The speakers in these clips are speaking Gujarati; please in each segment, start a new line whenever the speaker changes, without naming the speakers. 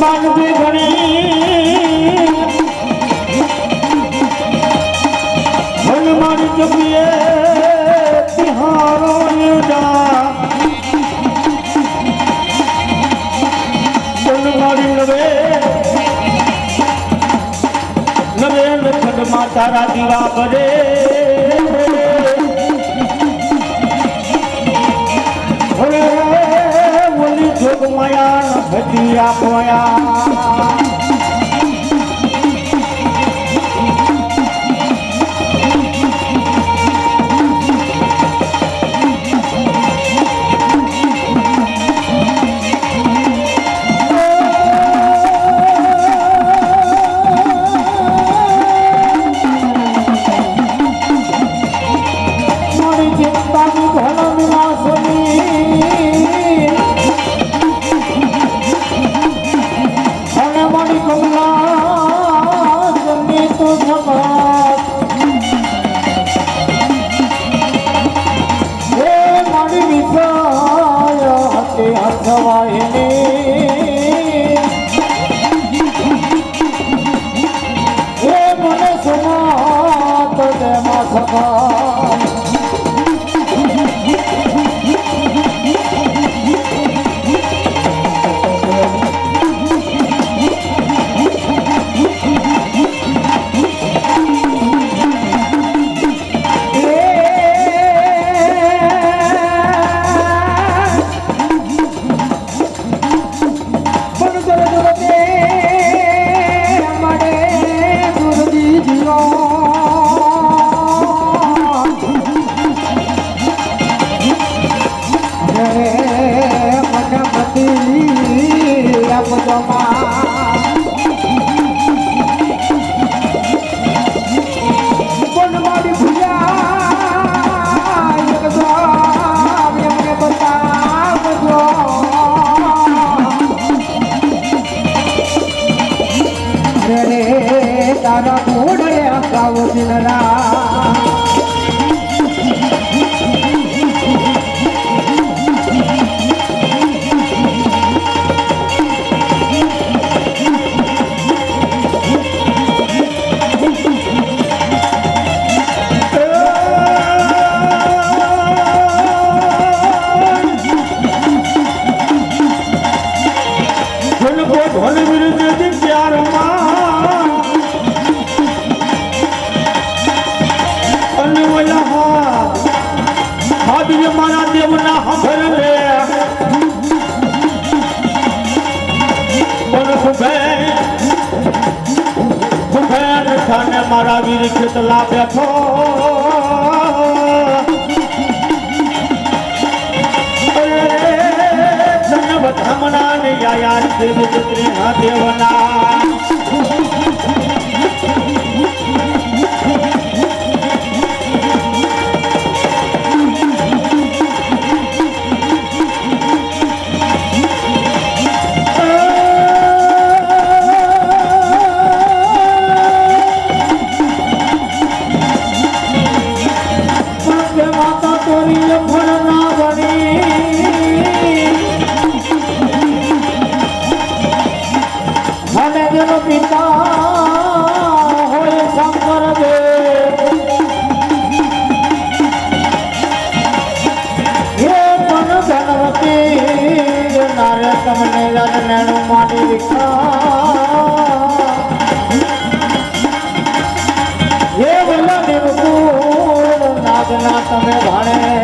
માંગતી ઘણી. મન મારી ચપીએ બિહારો યોજા માતા દીવા બરે ભયા ભજીયા પોયા
મળે કાવો દિલરા
દેવના દેવના હંભર લે
મારા વીર ખેતલા બેઠો. ધન વધામણા ને યાયા દેવ પુત્રી દેવના
તમે ભાણે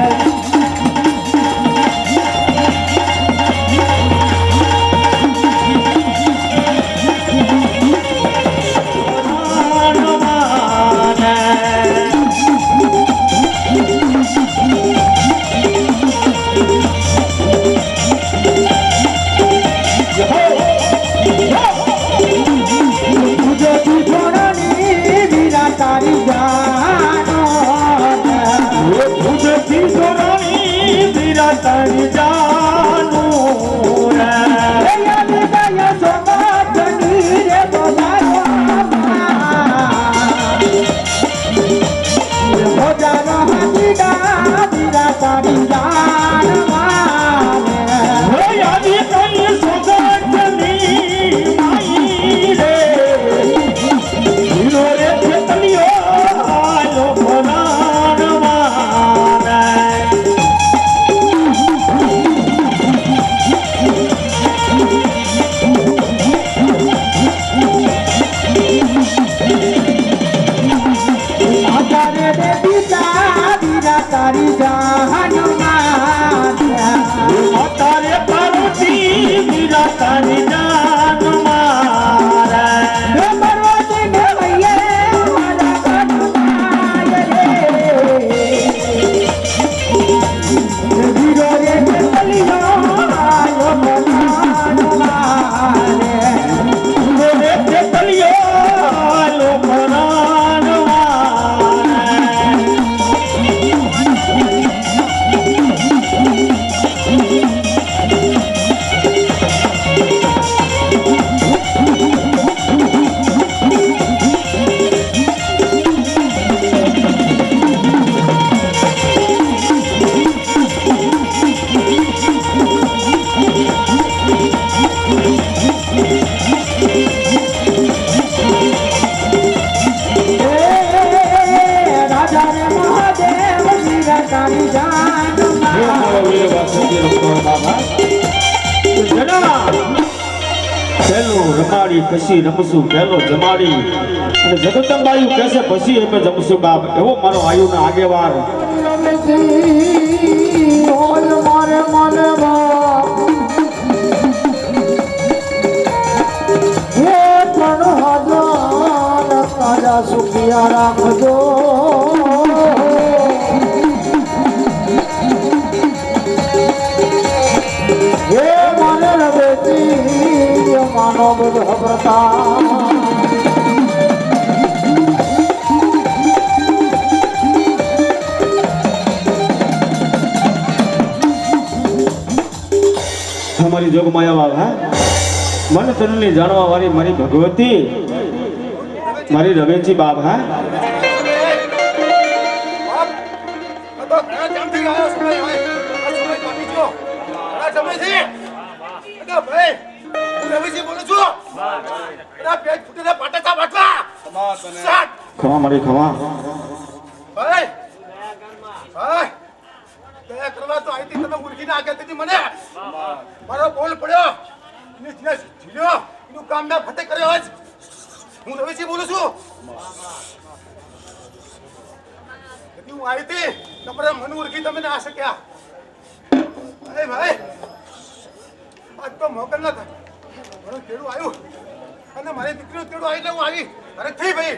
પહેલું રમાડી પછી રમશું, પહેલો જમાડી. અને જગદંબાયુ કહેશે, પછી અમે જમશું બાપ. એવો મારો આયુનો આગેવાન
રમેશજી મારે હજાર તારા સુખિયા રાખજો.
અમારી જોગમાયા હા? મન તનને જાણવા વાળી મારી ભગવતી. મારી રવેજી બાપ હા?
અરે પેટ ફૂટીને પાટા બાટલા. સાત.
ખવા મારી ખવા
ભાઈ. ભાઈ. દયા કરવા તો આઈથી તમે ઉડકીને આગળ દીધી મને મારો બોલ પડ્યો. ને જેને ઝીલ્યો. એનું કામ મેં ફતે કર્યો આજ. હું રવિજી બોલું છું. હું આવી હતી તમારા મન ઉરખી તમે ના શક્યા. અરે ભાઈ. આજ તો મોકલ ના થાય મારું તેડું આવ્યું અને મારી દીકરીનો તેડો આવી આવીને હું આવી. અરે થઈ ભાઈ.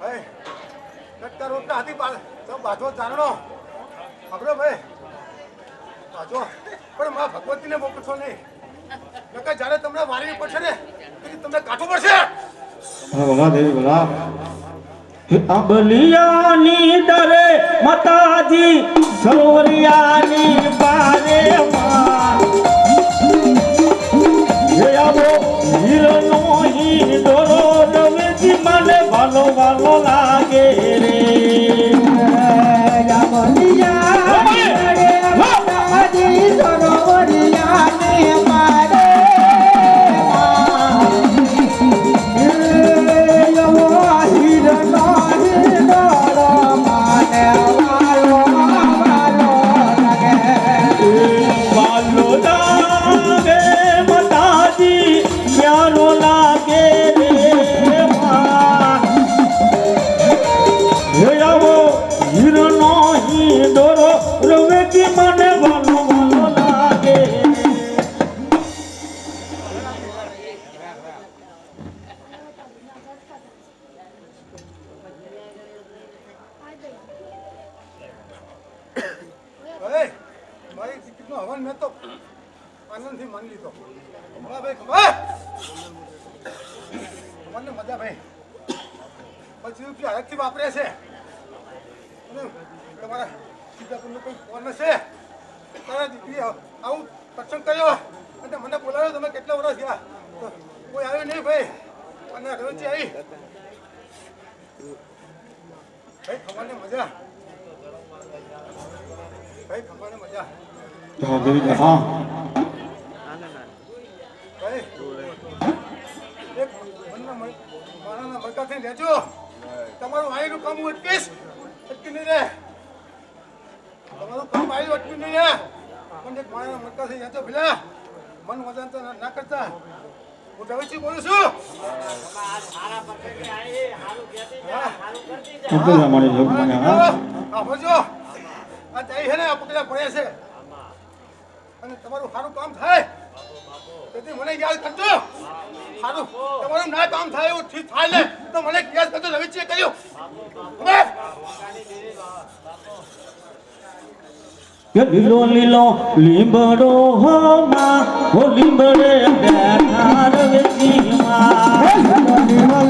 ભાઈ નક્કર રોટલા બા- સબ બાજુ જાણો ખબરો ભાઈ. બાજો પણ માં ભગવતીને મોકલશો નહીં. નકા જ્યારે તમને વારવી પડશે ને, તેથી તમને કાઠું પડશે.
હા, ભલા અબલિયાની દરે માતાજી સરોવરિયાની બારે માં હે આવો. હીરનો હિંડોરો રવેજી મને ભાલો ભાલો લાગે રે.
ભાઈ મારી ટિકિટનો હવન મેં તો આનંદથી માની લીધો. ખમા ભાઈ ખમા મને મજા ભાઈ. પછી રૂપિયા હરખથી વાપરે છે. અને તમારા સીતાપુરનો કોઈ ફોન હશે? તારા દીકરી આવું પ્રસંગ કર્યો અને મને બોલાવ્યો, તમે કેટલા વર્ષ તો કોઈ આવ્યો નહીં ભાઈ. અને રોજ આવી. ભાઈ ખબર મજા.
હા હા
તમારું આયેલું કામ હું અટકીશ અટકી નહીં રહે તમારું કામ આયેલું અટકી નહીં રે પણ એક માણસના મટકા થઈ લેજો ભીલા મન વજન તો ના કરતા. હું રવિજી બોલું છું
ઉતરા મારી જોગ મને હા?
આ ભજો આ ને આ છે. અને તમારું સારું કામ થાય. તેથી મને યાદ કરજો. સારું તમારું ના કામ થાય એવું ઠીક થાય ને તો મને યાદ કરજો રવિજીએ કર્યું.
લીલો લીલો લીંબડો હો હો લીંબડે બેઠા રવેજી માં. બેઠા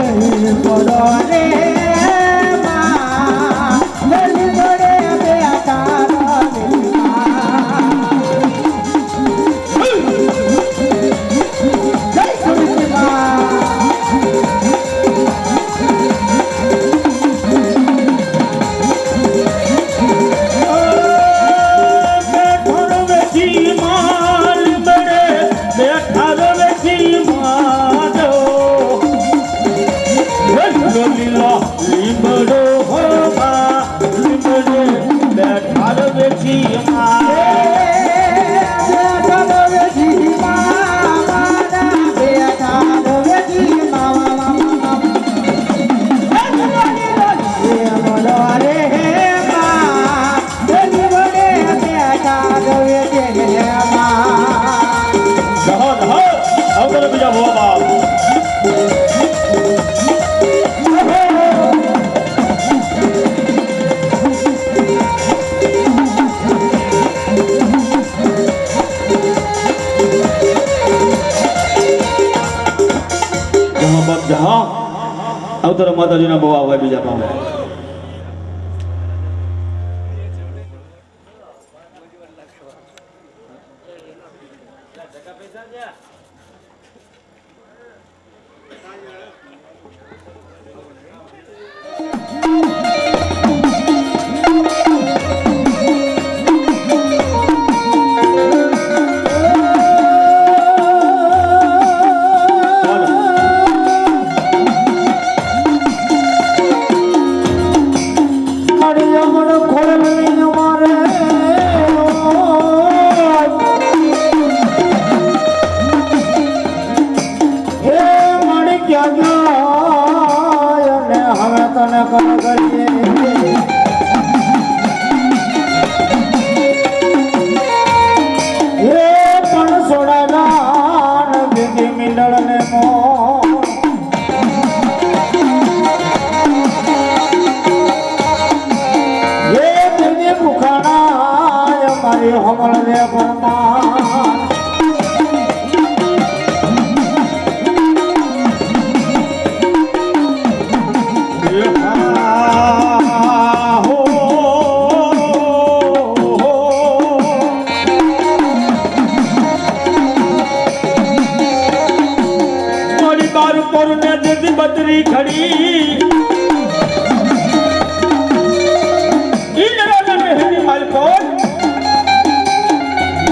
અવતર બીજા ભો બાપ જહો બાપ જહો અવતર માતાજીના બહુ આવે બીજા બાપ
ને
દીધી બદરી ખડી માલકોટ.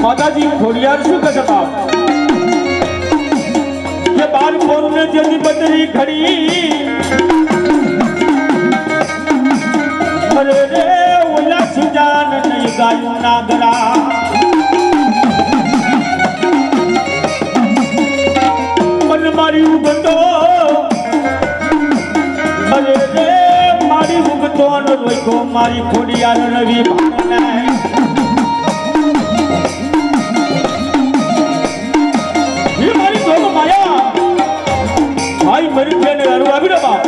માતાજી ખોડિયાર શું કહે બાપ? કે બાર પોર ને દીધી બદરી ખડી અરે રે ઓલા સુજાન નહીં ગાયું ના ગરા પણ મારી ઉગતો. અરે રે મારી ઉગતો રોકો મારી ખોડિયાર રવિ મારી જોગ માયા. ભાઈ મરી છે ને હરવા આવી રહ્યા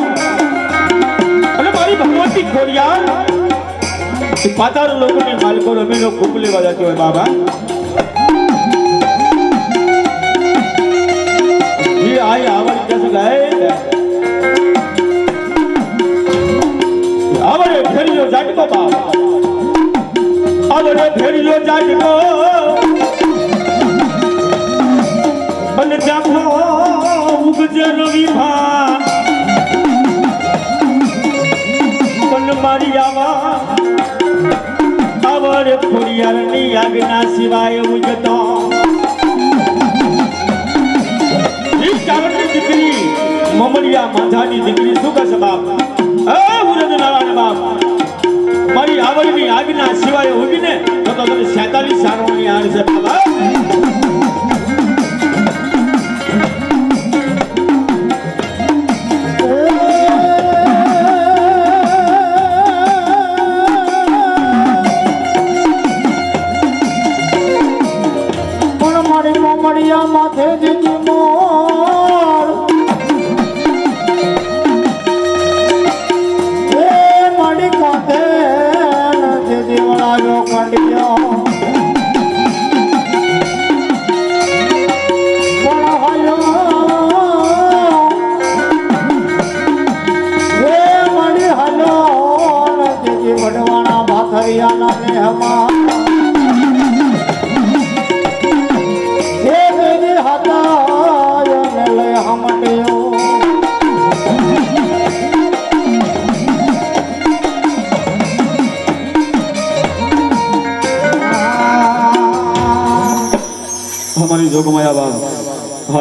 અને મારી ભગવતી ખોડિયાર. એ પાતાળ લોકોની માલકો રમીનો ખૂબ લેવા જતો હોય બાબા. જાટકો બાપ આવડે ફેરિયો જાટકો અને જાખો ઉગજે રવિ ભાન પણ મારી આવા આવડે ખોડિયારની આજ્ઞા સિવાય ઉજતો દીકરી મમરિયા માધાની દીકરી શું કરશે બાપ એ ઉરદ નારાયણ બાપ મારી આવડની આજ્ઞા સિવાય ઉગીને તો તો સેતાલીસ 47 સારવાની આણ છે. બાબા